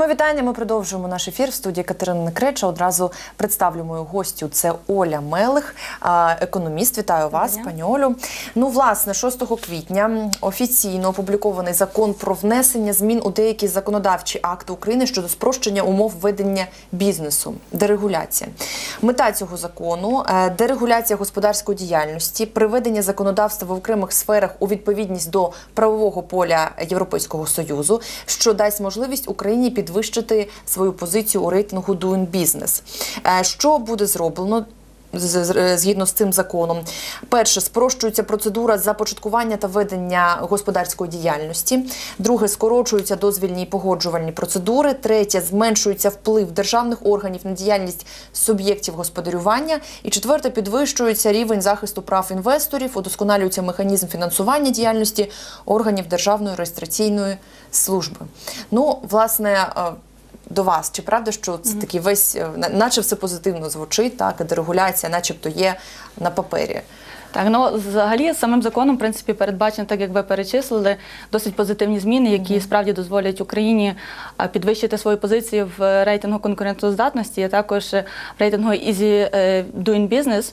Ми вітання. Ми продовжуємо наш ефір в студії Катерини Некреча. Одразу представлю мою гостю. Це Оля Мелих, економіст. Вітаю вас, пані Олю. Ну, власне, 6 квітня офіційно опублікований закон про внесення змін у деякі законодавчі акти України щодо спрощення умов ведення бізнесу, дерегуляція. Мета цього закону е, дерегуляція господарської діяльності, приведення законодавства в окремих сферах у відповідність до правового поля Європейського союзу, що дасть можливість Україні підвищити свою позицію у рейтингу Doing Business. Е, Що буде зроблено? Згідно з цим законом, перше спрощується процедура започаткування та ведення господарської діяльності. Друге скорочуються дозвільні і погоджувальні процедури. Третє зменшується вплив державних органів на діяльність суб'єктів господарювання. І четверте підвищується рівень захисту прав інвесторів, удосконалюється механізм фінансування діяльності органів державної реєстраційної служби. Ну, власне. До вас. Чи правда, що це такий весь, е, наче все позитивно звучить, так, дерегуляція, начебто є на папері. Так, ну взагалі самим законом, в принципі, передбачено, так як ви перечислили, досить позитивні зміни, які справді дозволять Україні підвищити свої позиції в рейтингу конкурентоздатності, а також в рейтингу Easy е, Doing Business.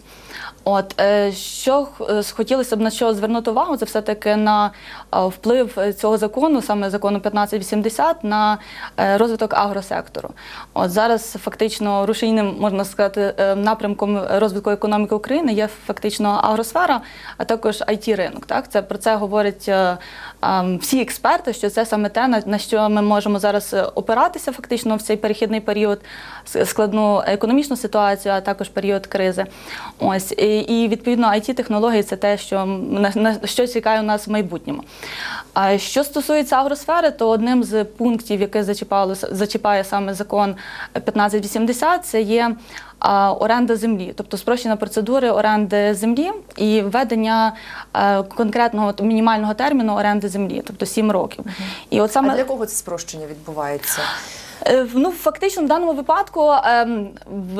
От е, що е, хотілося б на що звернути увагу, це все-таки на е, вплив е, цього закону, саме закону 1580, на е, розвиток агросектору. От зараз фактично рушійним можна сказати е, напрямком розвитку економіки України є фактично агросфера, а також it ринок. Так це про це говорять е, всі експерти, що це саме те, на, що ми можемо зараз е, опиратися фактично в цей перехідний період, складну економічну ситуацію, а також період кризи. Ось і, відповідно it технології це те, що на, що чекає у нас в майбутньому. А що стосується агросфери, то одним з пунктів, який зачіпало зачіпає саме закон 1580, це є оренда землі, тобто спрощена процедури оренди землі і введення е, конкретного мінімального терміну оренди землі, тобто 7 років. І от саме А для кого це спрощення відбувається? Е, Ну, фактично, в даному випадку ем,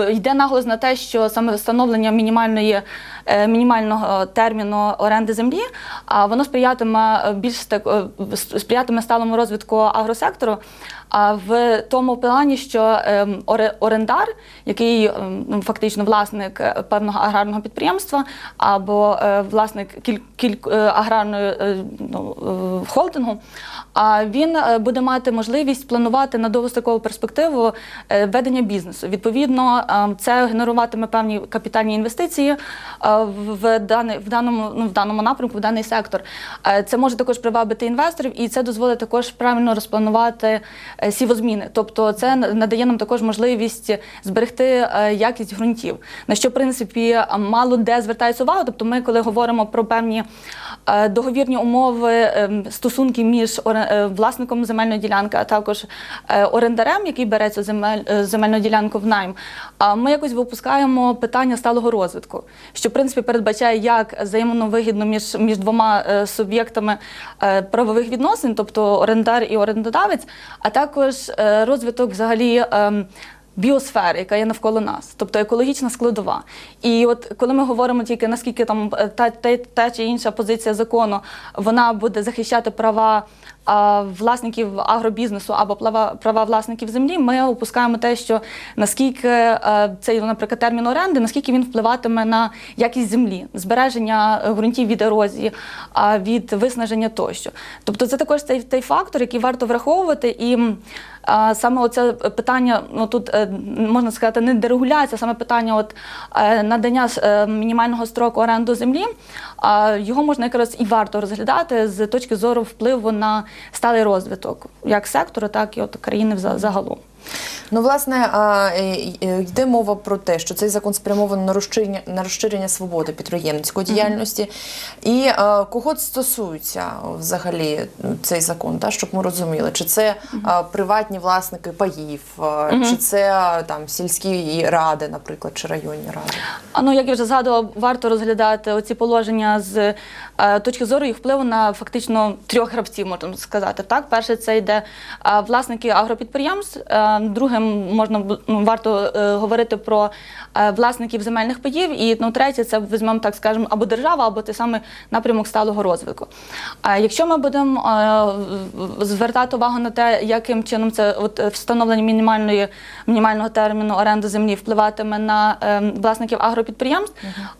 йде наголос на те, що саме встановлення мінімальної, е, мінімального терміну оренди землі, а воно сприятиме е, більш так, сприятиме сталому розвитку агросектору. А в тому плані, що ем, орендар, який ем, ну, фактично власник е, певного аграрного підприємства або е, власник кіль, кіль, е, аграрної ну, холдингу, він буде мати можливість планувати на довгострокову перспективу ведення бізнесу. Відповідно, е, це генеруватиме певні капітальні інвестиції в, даний, в, даному, ну, в даному напрямку, в даний сектор. Це може також привабити інвесторів, і це дозволить також правильно розпланувати сівозміни. Тобто, це надає нам також можливість зберегти е, якість ґрунтів, на що в принципі мало де звертається увага. Тобто, ми, коли говоримо про певні е, договірні умови, е, стосунки між е, власником земельної ділянки, а також е, орендарем, який бере цю е, земельну ділянку в найм, ми якось випускаємо питання сталого розвитку, що в принципі передбачає як взаємно вигідно між, між двома е, суб'єктами е, правових відносин, тобто орендар і орендодавець, а також е, розвиток взагалі. Біосфери, яка є навколо нас, тобто екологічна складова. І от коли ми говоримо тільки наскільки там е, та, та, та чи інша позиція закону вона буде захищати права а, власників агробізнесу або права, права власників землі, ми опускаємо те, що наскільки е, цей, наприклад, термін оренди, наскільки він впливатиме на якість землі, збереження е, ґрунтів від ерозії, а від виснаження тощо. Тобто, це також той, той фактор, який варто враховувати і. Саме оце питання, ну тут е, можна сказати, не дерегуляція, саме питання от, е, надання е, мінімального строку оренду землі, його можна якраз і варто розглядати з точки зору впливу на сталий розвиток як сектору, так і от країни загалом. Ну, власне, е, е, йде мова про те, що цей закон спрямований на розширення, на розширення свободи підприємницької діяльності. І е, кого стосується взагалі цей закон, та, щоб ми розуміли, чи це приватні власники паїв, чи це там сільські ради, наприклад, чи районні ради. А ну, як я вже згадувала, варто розглядати оці положення з точки зору їх впливу на фактично трьох гравців, можна сказати. Так, перше, це йде власники агропідприємств, е, а, другим можна ну, варто е, говорити про е, власників земельних паїв. І ну, третє, це візьмемо так скажемо, або держава, або той самий напрямок сталого розвитку. А якщо ми будемо звертати увагу на те, яким чином це от, встановлення мінімальної мінімального терміну оренди землі впливатиме на власників агропідприємств,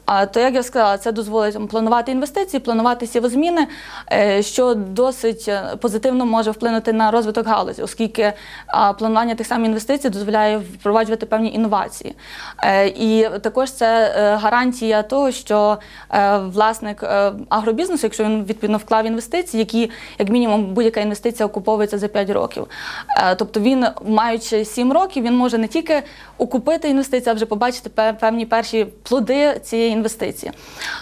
а то як я сказала, це дозволить планувати інвестиції, планувати сівозміни, що досить позитивно може вплинути на розвиток галузі, оскільки планування тих самих інвестицій дозволяє впроваджувати певні інновації. Е, І також це е, гарантія того, що е, власник агробізнесу, якщо він відповідно вклав інвестиції, які як мінімум будь-яка інвестиція окуповується за 5 років. Тобто він, маючи 7 років, він може не тільки окупити інвестиції, а вже побачити певні перші плоди цієї інвестиції.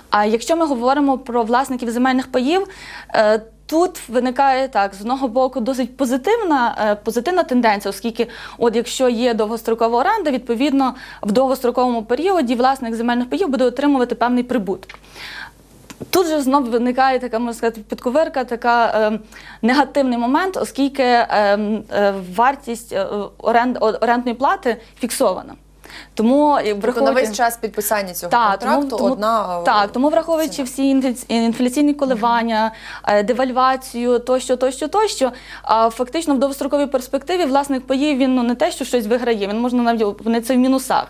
А якщо ми говоримо про власників земельних паїв, Тут виникає так з одного боку досить позитивна, е, позитивна тенденція, оскільки, от якщо є довгострокова оренда, відповідно в довгостроковому періоді власник земельних паїв буде отримувати певний прибуток. Тут же знову виникає така, можна сказати, підковирка, така е, негативний момент, оскільки е, е, вартість е, оренд, орендної плати фіксована. Тому і Тобто на весь час підписання цього так, контракту тому, одна е, так, тому враховуючи всі інфляційні коливання, е, девальвацію, тощо, тощо, тощо, а фактично в довгостроковій перспективі власник паїв він ну не те, що щось виграє, він можна навіть опинитися в мінусах.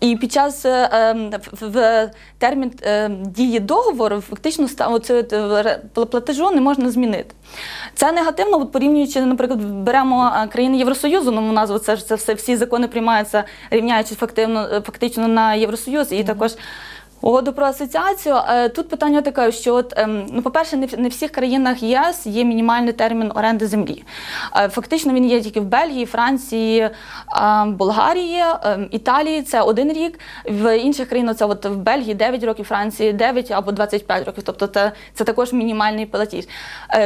І під час е, в, термін е, дії договору фактично оце, е, платежу не можна змінити. Це негативно, от порівнюючи, наприклад, беремо е, країни Євросоюзу, ну у нас це ж це все всі закони приймаються, рівняючись фактивно, е, фактично на Євросоюз, і також. Угоду про асоціацію. Е, Тут питання таке, що от, ем, ну, по-перше, не в не всіх країнах ЄС є мінімальний термін оренди землі. Е, Фактично він є тільки в Бельгії, Франції, Болгарії, ем, Італії це один рік. В інших країнах це от в Бельгії 9 років, Франції 9 або 25 років. Тобто це, це також мінімальний платіж,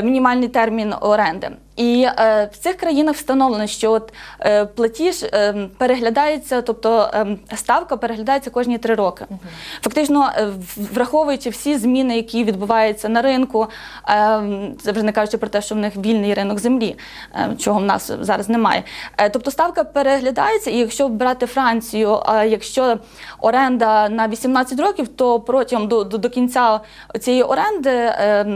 мінімальний термін оренди. І е, в цих країнах встановлено, що от, е, платіж е, переглядається, тобто е, ставка переглядається кожні три роки. Фактично, е, враховуючи всі зміни, які відбуваються на ринку, е, це вже не кажучи про те, що в них вільний ринок землі, е, чого в нас зараз немає. Е, тобто ставка переглядається, і якщо брати Францію, е, якщо оренда на 18 років, то протягом до, до, до кінця цієї оренди е,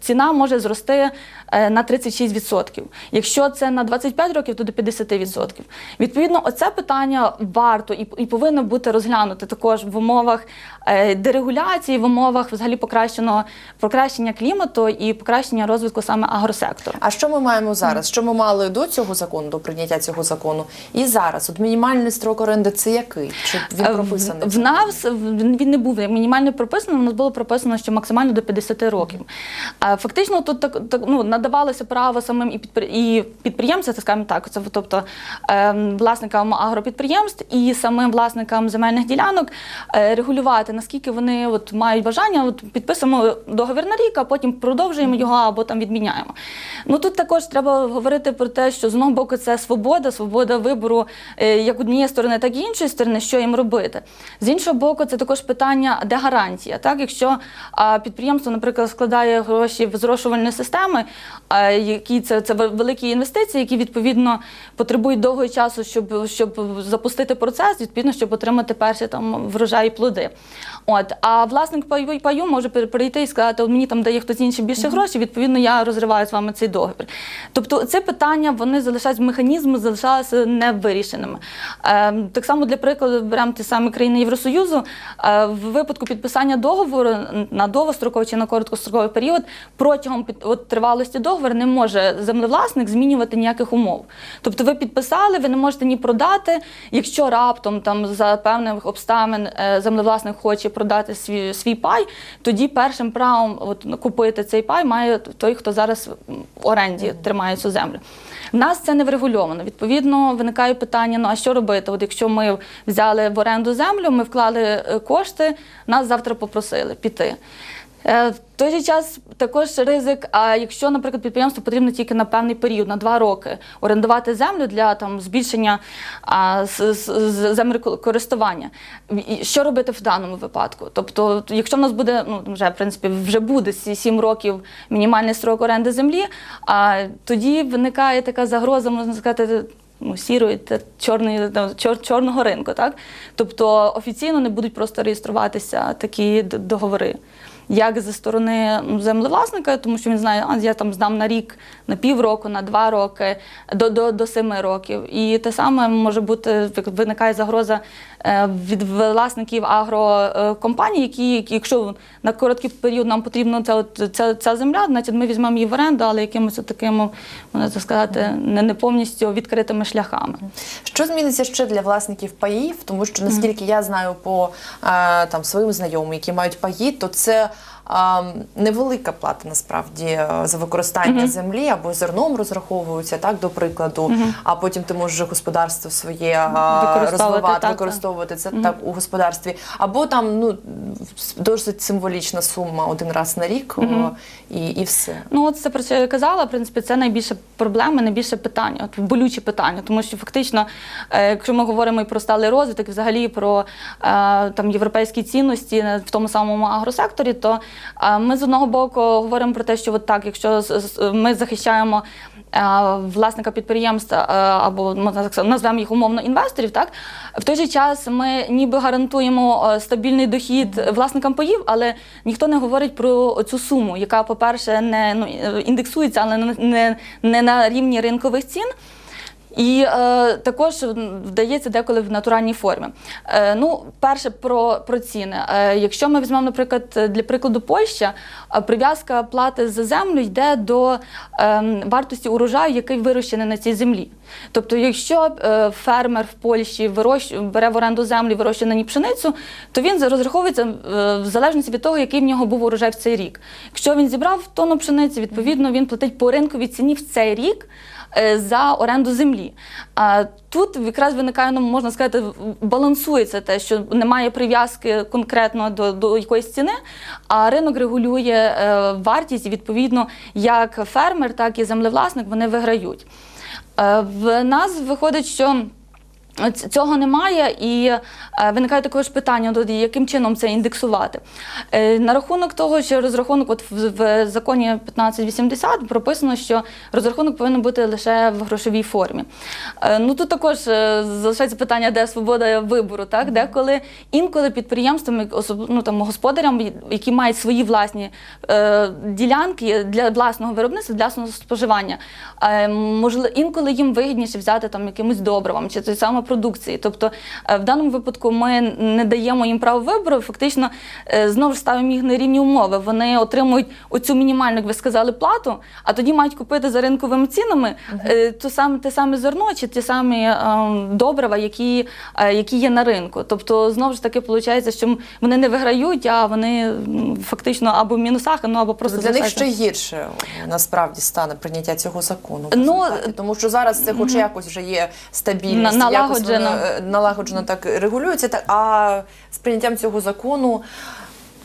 ціна може зрости на 36%. Якщо це на 25 років, то до 50%. Відповідно, оце питання варто і, повинно бути розглянуте також в умовах е, дерегуляції, в умовах взагалі покращеного покращення клімату і покращення розвитку саме агросектору. А що ми маємо зараз? Що ми мали до цього закону, до прийняття цього закону? І зараз, от мінімальний строк оренди це який? Чи він Е, прописаний? В, нас він не був мінімально прописаний, у нас було прописано, що максимально до 50 років. Фактично тут так, так ну, надавалося право самим і, підпри... і підприємцям, так скажімо так, це тобто ем, власникам агропідприємств і самим власникам земельних ділянок е, регулювати, наскільки вони от, мають бажання, от, підписуємо договір на рік, а потім продовжуємо його або там відміняємо. Ну тут також треба говорити про те, що з одного боку це свобода, свобода вибору е, як однієї сторони, так і іншої сторони, що їм робити. З іншого боку, це також питання, де гарантія. Так, якщо підприємство, наприклад, складає гроші в зрошувальні системи, які це, це великі інвестиції, які відповідно потребують довгого часу, щоб, щоб запустити процес, відповідно, щоб отримати перші там врожай і плоди. От а власник паю, може прийти і сказати, от мені там дає хтось інший більше грошей, відповідно, я розриваю з вами цей договір. Тобто, це питання вони залишаються механізми, залишалися невирішеними. Е, так само для прикладу беремо ті самі країни Євросоюзу. Е, в випадку підписання договору на довгостроковий чи на короткостроковий період протягом от, тривалості договору не може землевласник змінювати ніяких умов. Тобто, ви підписали, ви не можете ні продати, якщо раптом там за певних обставин е, землевласник хоче продати свій, свій пай, тоді першим правом от, купити цей пай має той, хто зараз в оренді тримає цю землю. В нас це не врегульовано. Відповідно, виникає питання: ну а що робити? От якщо ми взяли в оренду землю, ми вклали е, кошти, нас завтра попросили піти. Е, В той же час також ризик. А якщо, наприклад, підприємству потрібно тільки на певний період, на два роки, орендувати землю для там збільшення а, землекористування, що робити в даному випадку? Тобто, якщо в нас буде, ну вже в принципі вже буде сі- сім років мінімальний строк оренди землі, а тоді виникає така загроза, можна сказати. ну, сірої та чорної чор, чорного ринку. Так? Тобто офіційно не будуть просто реєструватися такі договори. Як зі сторони землевласника, тому що він знає, а я там здам на рік, на півроку, на два роки, до, до, до семи років. І те саме може бути, виникає загроза від власників агрокомпаній, які, якщо на короткий період нам потрібна ця, ця, ця земля, значить ми візьмемо її в оренду, але якимось такими, можна так сказати, не, не повністю відкритими шляхами. Що зміниться ще для власників паїв? Тому що наскільки я знаю по е, там своїм знайомим, які мають паї, то це е, невелика плата насправді е, за використання землі або зерном розраховуються, так до прикладу. А потім ти можеш господарство своє е, розвивати, так, використовувати це так у господарстві. Або там ну досить символічна сума один раз на рік о, і, і все. Ну, от це про що я казала. В принципі, це найбільше проблема, найбільше питання, от болючі питання. Тому що фактично, якщо ми говоримо і про сталий розвиток, і взагалі про там європейські цінності в тому самому агросекторі, то ми з одного боку говоримо про те, що от так, якщо ми захищаємо. Власника підприємства або назвемо їх умовно інвесторів, так в той же час ми ніби гарантуємо стабільний дохід власникам паїв, але ніхто не говорить про цю суму, яка, по-перше, не ну, індексується, але не, не на рівні ринкових цін. І е, також вдається деколи в натуральній формі. Е, ну, перше про, про ціни. Е, якщо ми візьмемо, наприклад, для прикладу Польща, е, прив'язка плати за землю йде до е, вартості урожаю, який вирощений на цій землі. Тобто, якщо е, фермер в Польщі вирощ... бере в оренду землі, вирощує на ній пшеницю, то він розраховується е, в залежності від того, який в нього був урожай в цей рік. Якщо він зібрав тонну пшениці, відповідно він платить по ринковій ціні в цей рік за оренду землі. А тут якраз виникає, ну можна сказати, балансується те, що немає прив'язки конкретно до, до якоїсь ціни, а ринок регулює е, вартість, і відповідно, як фермер, так і землевласник вони виграють. Е, В нас виходить, що Цього немає, і е, виникає також питання, яким чином це індексувати. Е, на рахунок того, що розрахунок, от в, законі 1580 прописано, що розрахунок повинен бути лише в грошовій формі. Е, ну тут також залишається питання, де свобода вибору, так? де коли інколи підприємствам, ну, там, господарям, які мають свої власні е, ділянки для власного виробництва, для власного споживання, е, можливо, інколи їм вигідніше взяти там якимось добривом чи той саме продукції. Тобто е, в даному випадку ми не даємо їм право вибору, фактично е, знову ж ставимо їх на рівні умови. Вони отримують оцю мінімальну, як ви сказали, плату, а тоді мають купити за ринковими цінами е, ту саме, те саме зерно чи ті самі е, добрива, які, е, які є на ринку. Тобто, знову ж таки, виходить, що вони не виграють, а вони фактично або в мінусах, ну або просто Для них ще гірше насправді стане прийняття цього закону. Ну, тому що зараз це хоч якось вже є стабільність, якось налагоджено. е, налагоджено так регулюється. Так а з прийняттям цього закону.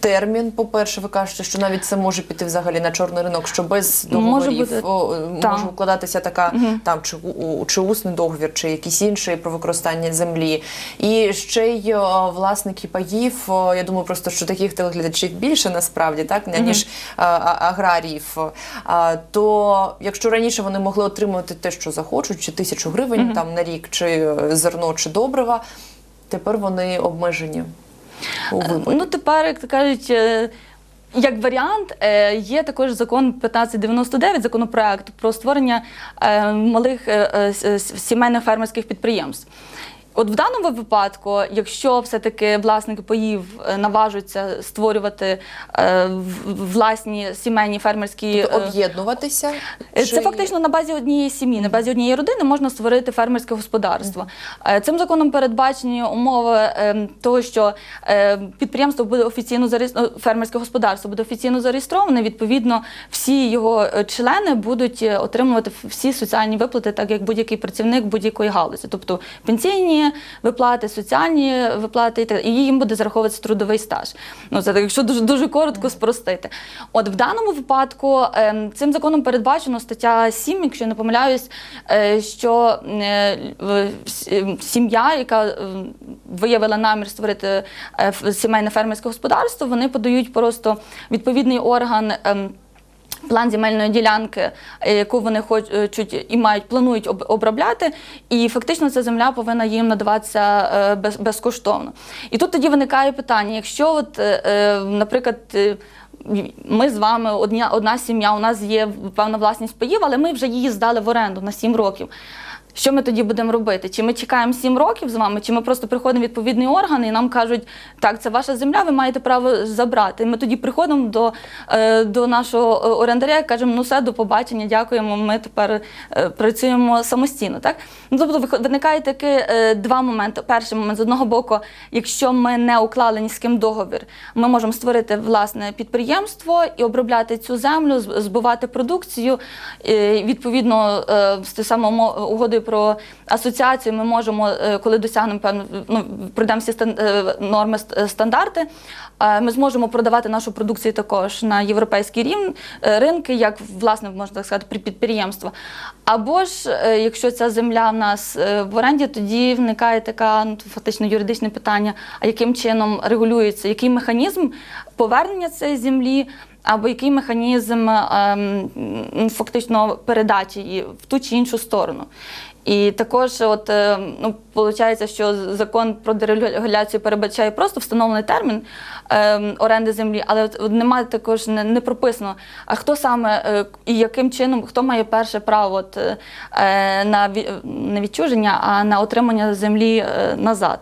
Термін, по-перше, ви кажете, що навіть це може піти взагалі на чорний ринок, що без Може бути. о, може укладатися така там чи, у- чи усний договір, чи якийсь інший про використання землі. І ще й о, власники паїв. о, Я думаю, просто що таких телеглядачів більше насправді, так ніж а, аграріїв. А, то якщо раніше вони могли отримувати те, що захочуть, чи тисячу гривень там на рік, чи е, зерно, чи добрива, тепер вони обмежені. Ну тепер, як кажуть. е, Як варіант, е, є також закон 1599, законопроект про створення е, малих е, е, сімейних фермерських підприємств. От в даному випадку, якщо все-таки власники паїв е, наважуються створювати е, власні сімейні фермерські Тобто е, об'єднуватися. Е, чи- Це фактично на базі однієї сім'ї, на базі однієї родини можна створити фермерське господарство. Е, Цим законом передбачені умови е, того, що е, підприємство буде офіційно зареєстроване, фермерське господарство буде офіційно зареєстроване. Відповідно, всі його члени будуть отримувати всі соціальні виплати, так як будь-який працівник будь-якої галузі, тобто пенсійні виплати, соціальні виплати, і так- і їм буде зараховуватися трудовий стаж. Ну це так, якщо дуже дуже коротко спростити. От в даному випадку ем, цим законом передбачено стаття 7, якщо я не помиляюсь, е, що е, ем, сім'я, яка ем, виявила намір створити е, сімейне фермерське господарство, вони подають просто відповідний орган. План земельної ділянки, е, яку вони хочуть і мають планують обробляти, і фактично ця земля повинна їм надаватися е, безкоштовно. І тут тоді виникає питання: якщо, от, е, наприклад, ми з вами одна одна сім'я, у нас є певна власність паїв, але ми вже її здали в оренду на 7 років. Що ми тоді будемо робити? Чи ми чекаємо 7 років з вами, чи ми просто приходимо в відповідний орган і нам кажуть, так, це ваша земля, ви маєте право забрати. Ми тоді приходимо до, е, до нашого е, орендаря і кажемо, ну все, до побачення, дякуємо, ми тепер е, працюємо самостійно. Так? Ну, тобто виникає таки е, два моменти. Перший момент, з одного боку, якщо ми не уклали ні з ким договір, ми можемо створити власне підприємство і обробляти цю землю, з- збивати продукцію. Відповідно, з самою угодою про асоціацію ми можемо, е, коли досягнемо певно, ну, пройдемо всі е, норми стандарти, е, ми зможемо продавати нашу продукцію також на європейський рівень ринки, як власне можна так сказати, при- підприємство. Або ж якщо ця земля в нас в оренді, тоді виникає така ну, фактично юридичне питання: а яким чином регулюється, який механізм повернення цієї землі? Або який механізм ем, фактично передачі її в ту чи іншу сторону. І також, от е, ну, виходить, що закон про дерегуляцію передбачає просто встановлений термін е, оренди землі, але немає також не, прописано, а хто саме е, і яким чином хто має перше право от, на не відчуження, а на отримання землі назад.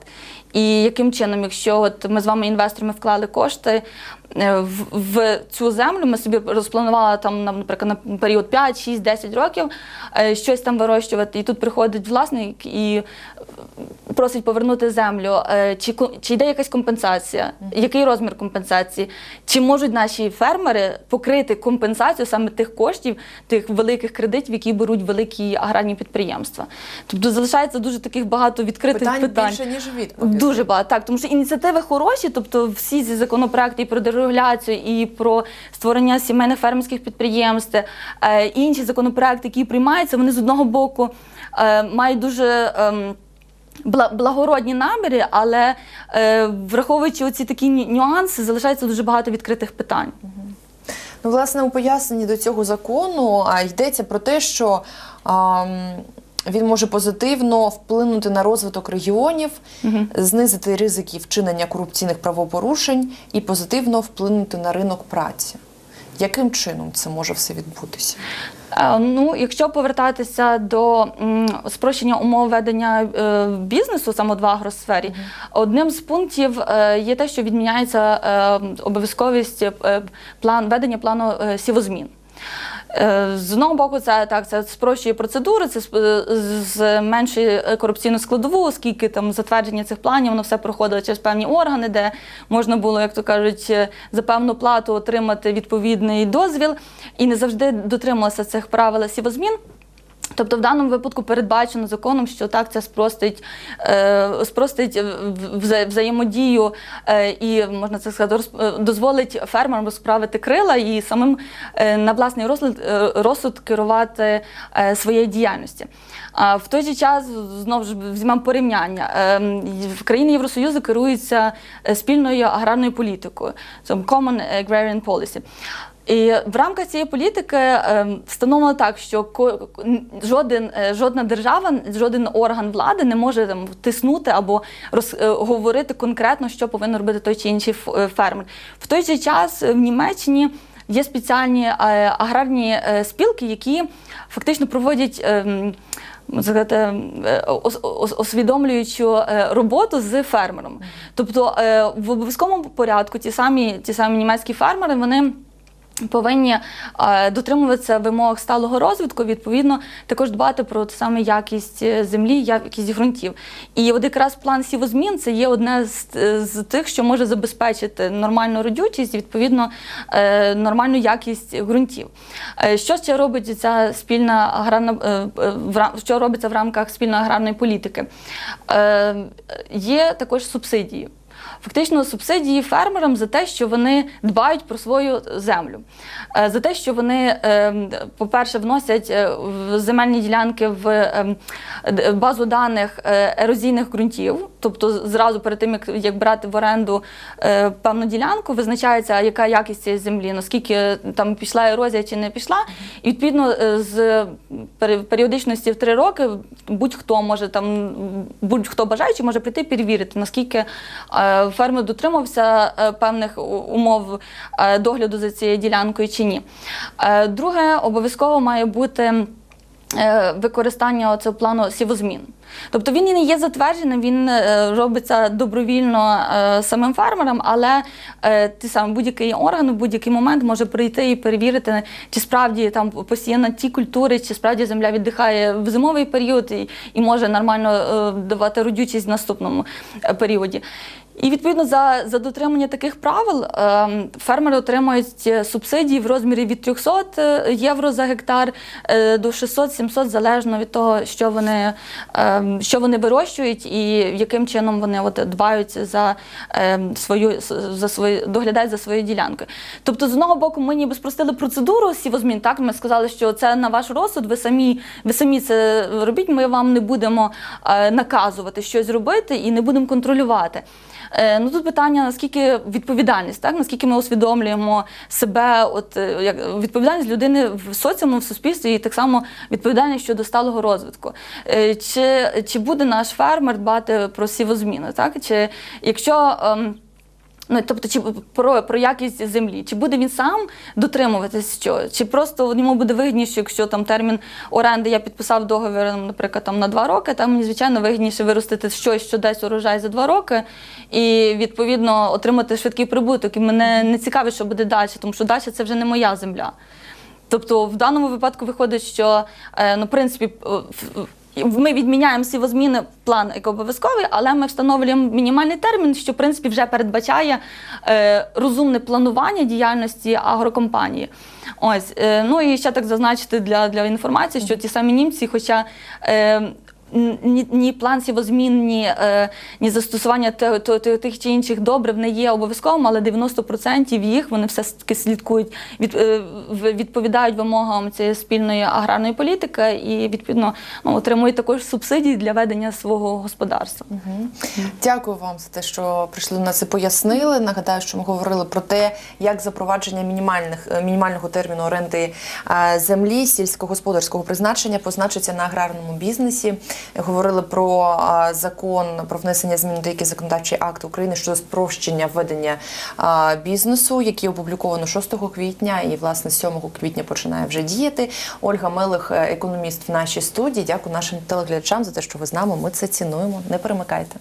І яким чином, якщо от ми з вами інвесторами вклали кошти в, в цю землю, ми собі розпланували там, на- наприклад, на період 5, 6, 10 років е, щось там вирощувати, і тут приходить власник і просить повернути землю. Е, Чи, чи йде якась компенсація? Який розмір компенсації? Чи можуть наші фермери покрити компенсацію саме тих коштів, тих великих кредитів, які беруть великі аграрні підприємства? Тобто залишається дуже таких багато відкритих Питань, питань. більше, ніж відповідей. Дуже багато, так, тому що ініціативи хороші, тобто всі ці законопроекти і про дерегуляцію, і про створення сімейних фермерських підприємств, е, інші законопроекти, які приймаються, вони з одного боку е, мають дуже. ем, Благородні наміри, але е, враховуючи оці такі нюанси, залишається дуже багато відкритих питань. Ну, власне, у поясненні до цього закону йдеться про те, що він може позитивно вплинути на розвиток регіонів, знизити ризики вчинення корупційних правопорушень і позитивно вплинути на ринок праці. Яким чином це може все відбутися? Е, Ну, якщо повертатися до спрощення умов ведення е, бізнесу саме в агросфері, одним з пунктів е, є те, що відміняється обов'язковість план ведення плану сівозмін. Е, З одного боку, це так, це спрощує процедури, це зменшує е, корупційну складову, оскільки там затвердження цих планів воно все проходило через певні органи, де можна було, як то кажуть, е, за певну плату отримати відповідний дозвіл, і не завжди дотрималося цих правил сівозмін. Тобто в даному випадку передбачено законом, що так це спростить, е, спростить вза- взаємодію е, і можна це сказати, е, дозволить фермерам розправити крила і самим е, на власний розсуд, е, розсуд керувати е, своєю діяльністю. А в той же час знову ж візьмемо порівняння. Е, В країни Євросоюзу керуються е, спільною аграрною політикою, Common Agrarian Policy. І в рамках цієї політики е, встановлено так, що жоден, е, жодна держава, жоден орган влади не може там тиснути або роз, е, говорити конкретно, що повинен робити той чи інший е, фермер. В той же час в Німеччині є спеціальні аграрні спілки, які фактично проводять. е, сказати, е, ос- освідомлюючу роботу з фермером. Тобто в обов'язковому порядку ті самі, ті самі німецькі фермери вони. Повинні е, дотримуватися вимог сталого розвитку, відповідно, також дбати про саме якість е, землі, якість ґрунтів. І от якраз план сівозмін це є одне з, з тих, що може забезпечити нормальну родючість, відповідно, е, нормальну якість ґрунтів. Е, Що ще робить ця спільна аграрна е, е, що робиться в рамках спільної аграрної політики? Е, Є також субсидії. Фактично субсидії фермерам за те, що вони дбають про свою землю, Е, за те, що вони, е, по-перше, вносять е, земельні ділянки в е, базу даних е, ерозійних ґрунтів. тобто зразу перед тим, як, брати в оренду певну ділянку, визначається, яка якість цієї землі, наскільки там пішла ерозія чи не пішла. І відповідно з періодичності в три роки будь-хто може там, будь-хто бажаючий може прийти перевірити, наскільки фермер дотримався е, певних умов е, догляду за цією ділянкою чи ні. Е, Друге, обов'язково має бути використання цього плану сівозмін. Тобто він і не є затвердженим, він робиться добровільно самим фермером, але ті самі будь-який орган в будь-який момент може прийти і перевірити, чи справді там посіяна ті культури, чи справді земля віддихає в зимовий період і, і може нормально давати родючість в наступному періоді. І відповідно за, за дотримання таких правил е, фермери отримують е, субсидії в розмірі від 300 євро за гектар е, до 600-700, залежно від того, що вони, е, що вони вирощують і яким чином вони от, дбають за е, свою за свою доглядають за своєю ділянкою. Тобто, з одного боку, ми ніби спростили процедуру сівозмін. Так ми сказали, що це на ваш розсуд. Ви самі ви самі це робіть. Ми вам не будемо е, наказувати щось робити і не будемо контролювати. Е, Ну тут питання наскільки відповідальність, так наскільки ми усвідомлюємо себе, от е, як відповідальність людини в соціуму, в суспільстві, і так само відповідальність щодо сталого розвитку. Е, Чи, чи буде наш фермер дбати про сівозміни? Так чи якщо. Ну, тобто, чи про, про якість землі, чи буде він сам дотримуватись що, чи просто йому буде вигідніше, якщо там термін оренди я підписав договір, наприклад, там на два роки, там мені звичайно вигідніше виростити щось, що дасть урожай за два роки, і відповідно отримати швидкий прибуток. І мене не цікавить, що буде далі, тому що далі це вже не моя земля. Тобто, в даному випадку виходить, що е, ну, в принципі. Ми відміняємо сівозміни план як обов'язковий, але ми встановлюємо мінімальний термін, що в принципі вже передбачає е, розумне планування діяльності агрокомпанії. Ось е, ну і ще так зазначити для, для інформації, що ті самі німці, хоча е, ні, ні план сівозмін, ні, е, ні застосування тих чи інших добрив не є обов'язковим, але 90% їх вони все таки слідкують, від, е, відповідають вимогам цієї спільної аграрної політики і відповідно ну, отримують також субсидії для ведення свого господарства. Дякую вам за те, що прийшли нас і пояснили. Нагадаю, що ми говорили про те, як запровадження мінімальних е, мінімального терміну оренди землі сільськогосподарського призначення позначиться на аграрному бізнесі. Говорили про закон про внесення змін до деяких законодавчих актів України щодо спрощення ведення бізнесу, який опубліковано 6 квітня, і власне 7 квітня починає вже діяти. Ольга Мелих, е, економіст в нашій студії. Дякую нашим телеглядачам за те, що ви з нами. Ми це цінуємо. Не перемикайте.